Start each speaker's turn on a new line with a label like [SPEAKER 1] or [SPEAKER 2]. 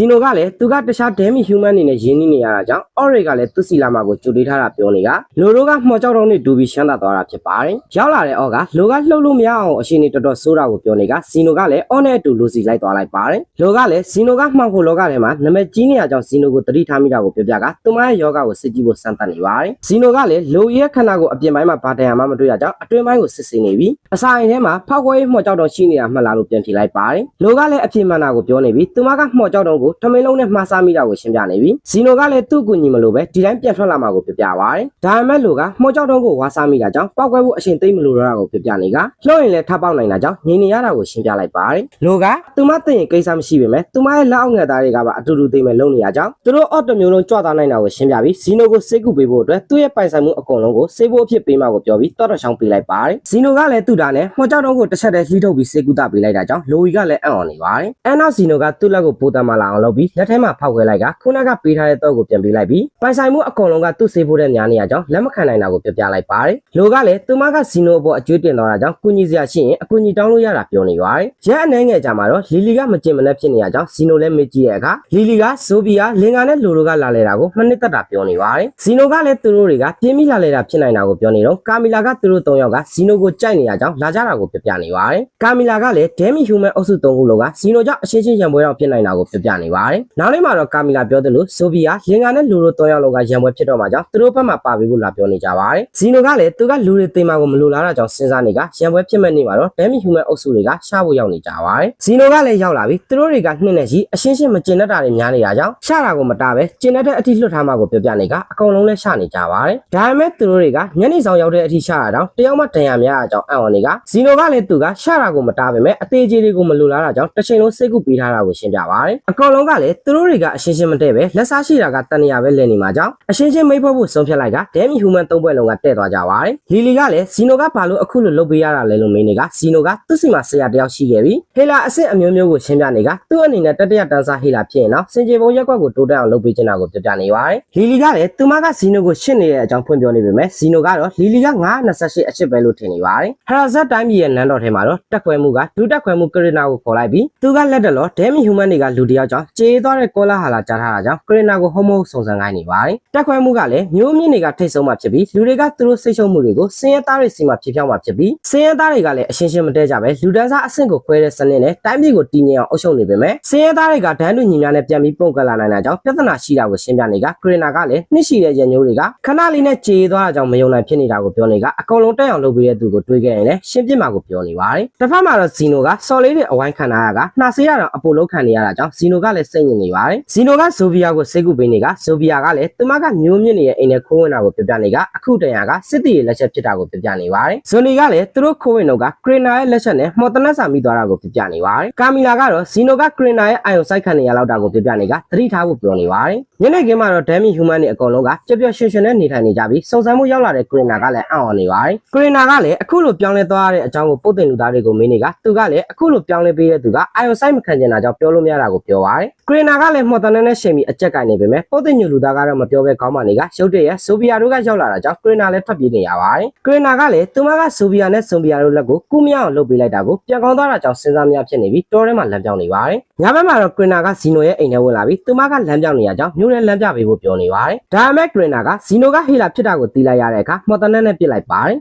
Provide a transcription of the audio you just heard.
[SPEAKER 1] ဇီနိုကလည်းသူကတခြား damage human အနေနဲ့ရင်းနှီးနေရတာကြောင့် Auric ကလည်းသူစီလာမာကိုကြိုတွေးထားတာပြောနေတာလိုတို့ကမှော်ကြောက်တော့နဲ့ဒူပြီးရှမ်းသာသွားတာဖြစ်ပါတယ်ရောက်လာတဲ့ Aur ကလိုကလှုပ်လို့မရအောင်အရှင်နေတော်တော်ဆိုးတာကိုပြောနေတာဇီနိုကလည်း Aur နဲ့အတူလူစီလိုက်သွားလိုက်ပါတယ်လိုကလည်းဇီနိုကမှောက်ဖို့လောကထဲမှာနာမည်ကြီးနေရကြောင်းဇီနိုကိုတတိထားမိတာကိုပြောပြကသူမရဲ့ယောဂကိုစစ်ကြည့်ဖို့စမ်းသပ်နေပါတယ်ဇီနိုကလည်းလိုရဲ့ခန္ဓာကိုအပြင်ပိုင်းမှာဘာတန်ရမှမတွေ့ရကြောင်းအတွင်းပိုင်းကိုစစ်ဆေးနေပြီးအစာအိမ်ထဲမှာဖောက်ခွဲရေးမှော်ကြောက်တော့ရှိနေတာမှတ်လာလို့ပြန်ဖြေလိုက်ပါတယ်လိုကလည်းအပြင်မှန်တာကိုပြောနေပြီးသူမကမှော်ကြောက်တော့ကိုထမင်းလုံးနဲ့မှားစားမိတာကိုရှင်းပြနေပြီးဇီနိုကလည်းသူ့ကိုညီမလို့ပဲဒီတိုင်းပြန်ထွက်လာမှာကိုပြပြပါတယ်ဒါပေမဲ့လိုကမှော်ကြောက်တော့ကိုဝါစားမိတာကြောင့်ပောက်ကွဲဖို့အရှင်သိမ့်မလို့တော့တာကိုပြပြနေကလှုပ်ရင်လည်းထပ်ပေါက်နိုင်တာကြောင့်ငြိမ်နေရတာကိုရှင်းပြလိုက်ပါတယ်လိုကသူမသိရင်ကိစ္စမရှိပေမဲ့သူမရဲ့လက်အောက်ငယ်သားတွေကပါအတူတူသိမဲ့လုံနေရကြောင်းသူတို့အော့တမျိုးလုံးကြွသွားနိုင်တာကိုရှင်းပြပြီးဇီနိုကိုစိတ်ကူပေးဖို့အတွက်သူ့ရဲ့ပိုင်ဆိုင်မှုအကုန်လုံးကိုစေဖို့အဖြစ်ပေးမှာကိုပြောပြီးတော့တော်ချောင်းပေးလိုက်ပါတယ်ဇီနိုကလည်းသူ့တာနဲ့မှော်ကြောက်တော့ကိုတစ်ချက်တည်းလှီးထုတ်ပြီးစေကူတာပေးလိုက်တာကြောင့်လိုဝီကလည်းအံ့ဩနေပါတယ်အဲနောက်ဇီနိုကသူ့လက်ကိုပိုးတမ်းမလာအောင်လုပ်ပြီးလက်ထဲမှာဖောက်ခွဲလိုက်ကခုနကပေးထားတဲ့တော့ကိုပြန်ပေးလိုက်ပြီးပိုင်ဆိုင်မှုအကုန်လုံးကသူ့စေဖို့တဲ့များနေရကြောင်းလက်မခံနိုင်တာကိုပြပြလိုက်ပါတယ်လိုကလည်းသူမကဇီနိုအပေါ်အကျွေးတင်သွားတာကြောင့်ကုညီစရာရှိရင်အကူညီတောင်းလို့ရတာပြောနေပါတယ်ရက်အနေငယ်ကြမှာတော့လီလီကမကျင်မနဲ့ဖြစ်နေရကြောင်းဇီနိုလည်းမေ့ကြည့်ရဲ့အခါလီလီကဇိုဘီယာလင်ကာနဲ့လိုလိုကလာလဲတာကိုမနစ်သက်တာပြောနေပါတယ်ဇီနိုကလည်းသူတို့တွေကပြင်းပြီးလာလဲတာဖြစ်နိုင်တာကိုပြောနေတော့ကာမီလာကသူတို့၃ယောက်ကဇီနိုကိုကြိုက်နေရကြောင်းလာကြတာကိုပြပြနေပါတယ်ကာမီလာကလည်းဒဲမီဟူမန်အုပ်စု၃ခုလုံးကဇီနိုကြောင့်အရှင်းရှင်းရံပွဲတော့ဖြစ်နိုင်တာကိုပြပြနေပါတယ်နောက်နေ့မှာတော့ကာမီလာပြောသလိုဇိုဘီယာလင်ကာနဲ့လိုလို၃ယောက်လုံးကရံပွဲဖြစ်တော့မှာကြောင့်သူတို့ဘက်မှာပါပြီးဖို့လာပြောနေကြပါတယ်ဇီနိုကလည်းသူကလူတွေသိမ်းမှာကိုမလိုလားတာကြောင့်စဉ်းစားနေကရံပွဲဖြစ်မဲ့နေ့မှာတော့ဒဲမီဟူမန်အုပ်စုတွေကရှာဖို့ရောက်နေကြပါတယ်ဇီနိုကလည်းရောက်လာပြီးသူတို့တွေကနှင်းနဲ့ကြီးအရှင်းရှင်းမကျင်တတ်တာတွေများနေတာကြောင့်ရှာတာကိုမတားပဲကျင်တတ်တဲ့အထိလွတ်ထားမှာကိုပြောပြနေကအကုန်လုံးလဲရှာနေကြပါတယ်ဒါပေမဲ့သူတို့တွေကညနေဆောင်ရောက်တဲ့အထိရှာတာကြောင့်တယောက်မှတန်ရများတာကြောင့်အံ့ဩနေကဇီနိုကလည်းသူကရှာတာကိုမတားပဲမဲ့အသေးကြီးတွေကိုမလိုလားတာကြောင့်တစ်ချိန်လုံးစိတ်ကူပေးထားတာကိုရှင်းပြပါတယ်အကောင်လုံးကလည်းသူတို့တွေကအရှင်းရှင်းမတည့်ပဲလက်စားရှိတာကတန်နေရပဲလဲနေမှာကြောင့်အရှင်းရှင်းမိတ်ဖို့ဖို့ဆုံးဖြတ်လိုက်ကဒဲမီဟူမန်သုံးပွဲလုံးကတဲ့သွားကြပါတယ်လီလီကလည်းဇီနိုကဘာလို့အခုလိုလုပ်ပေးရတာလဲလို့မေးနေကဇီနိုကသူ့စီမှာဆရာတယောက်ရှိခဲ့ပြီးဟေလာအစ်စ်အမျိုးမျိုးကိုရှင်းပြနေကသူ့အနေနဲ့တတရတန်းစားဟေလာဖြစ်ရင်တော့စင်ကြေပုံရက်ကွက်ကိုတိုးတက်အောင်လုပ်ပေးချင်တာကိုပြပြနေပါတယ်လီလီကလည်းသူမကဇီနိုကိုရှင်းနေတဲ့အကြောင်းဖွင့်ပြောနေပေမဲ့ဇီနိုကတော့လီလီက928အချစ်ပဲလို့ထင်နေပါတယ်ဟရာဇတ်တိုင်းပြည်ရဲ့နန်းတော်ထဲမှာတော့တက်ခွဲမှုကဒုတက်ခွဲမှုကရနာကိုခေါ်လိုက်ပြီးသူကလက်တလောဒဲမီဟူမန်တွေကလူတယောက်ကြောင့်ကြေးသွားတဲ့ကောလာဟာလာကြားထားတာကြောင့်ကရနာကိုဟုံးမဟုတ်စုံစမ်းခိုင်းနေပါတယ်တက်ခွဲမှုကလည်းမျိုးမြင့်တွေကထိတ်ဆုံးမှဖြစ်ပြီးလူတွေကသူတို့စိတ်ရှုံမှုတွေကိုစင်ရသားတွေစီမှာဖြစ်ဖြောင်းမှဖြစ်ပြီးစင်ရသားတွေကလည်းအရှင်းရှင်းမတည့်ကြပဲလူဒန်းစားအဆင့်ကိုခွဲတဲ့စနစ်နဲ့တိုင်းပြည်ကိုတည်ငြိမ်အောင်အုပ်ချုပ်နေပေမဲ့စင်ရသားတွေကဒန်းတူညီများနဲ့ပြန်ပြီးပုံကလာနိုင်တာကြောင့်ပြဿနာရှိတာကိုရှင်းပြနေကကရနာကလည်းနှစ်ရှိတဲ့ရညိုးတွေကခဏလေးနဲ့ကြေးသွားတာကြောင့်မယုံနိုင်ဖြစ်နေတာကိုပြောနေကအကုန်လုံးတက်အောင်လုပ်ပေးတဲ့သူကိုတွေးခဲ့ရင်လည်းရှင်းပြမှာကိုပြောနေပါတယ်တစ်ဖက်မှာတော့ဇီနိုကစော်လေးတွေအဝိုင်းခံထားရကနှာဆေးရတော့အပိုလုံးခံနေရတာကြောင့်ဇီနိုကလည်းစိတ်ညစ်နေပါတယ်ဇီနိုကဇိုဗီယာကိုစိတ်ကူပေးနေကဇိုဗီယာကလည်းသူမကမျိုးမြင့်နေတဲ့အိမ်နဲ့ခိုးဝင်တာကိုပြပြနေကအခုတန်ရာကစစ်တီရဲ့လက်ချက်ဖြစ်တာကိုပြပြနေပါတယ်ဇွန်နီကလည်းသူတို့ခိုးဝင်တော့ကကရနာရဲ့လက်ချက်နဲ့မော်တနက်စာမိသွားတာကိုပြပြနေပါတယ်ကာမီလာကတော့ဇီနိုကကရနာရဲ့အာယုံစိုက်ခံနေရလောက်တာကိုပြပြနေကသတိထားဖို့ပြောနေပါတယ်ညနေခင်းမှာတော့ဒဲမီဟူမန်တွေအကုန်လုံးကပျော်ပျော်ရွှင်ရွှင်နဲ့နေထိုင်နေကြပြီးစုံစမ်းမှုရောက်လာတဲ့ကရနာကလည်းအံ့ဩနေပါတယ်ကရနာကလည်းအခုလိုပြောင်းလဲသွားရတဲ့အကြောင်းကိုပုတ်တင်လူသားတွေကိုမေးနေကသူကလည်းအခုလိုပြောင်းလဲပေးတဲ့သူကအာယုံစိုက်မခံကျင်တာကြောင့်ပြောလို့မရတာကိုပြောပါတယ်ကရနာကလည်းမော်တနက်နဲ့ရှင်ပြီးအကြက်ကင်နေပေမဲ့ပုတ်တင်ညူလူသားကတော့မပြောဘဲကောင်းပါနေကရုတ်တရက်ဆိုဗီယာတို့ကရောက်လာတာကြောင့်ကရနာလည်းထွက်ပြေးနေရပါတယ်ကရနာကလည်းသူမကဆိုဗီယာနဲ့ဆွန်ဗီယာတို့လက်ကိုကူးမရအောင်လုပ်ပေးလိုက်တာကိုပြန်ကောင်းသွားတာကြောင့်စဉ်းစားမရဖြစ်နေပြီးတောထဲမှာလမ်းပြောင်းနေပါတယ်ညဘက်မှာတော့ကရနာကဇီနိုရဲ့အိမ်ထဲဝင်လာပြီးသူမကလမ်းပြောင်းနေရကြောင်းမြို့ထဲလမ်းပြပေးဖို့ပြောနေပါတယ်ဒါပေမဲ့ကရနာကဇီနိုကဟေလာဖြစ်တာကိုသိလိုက်ရတဲ့အခါမော်တနက်နဲ့ပြစ်လိုက်ပါတယ်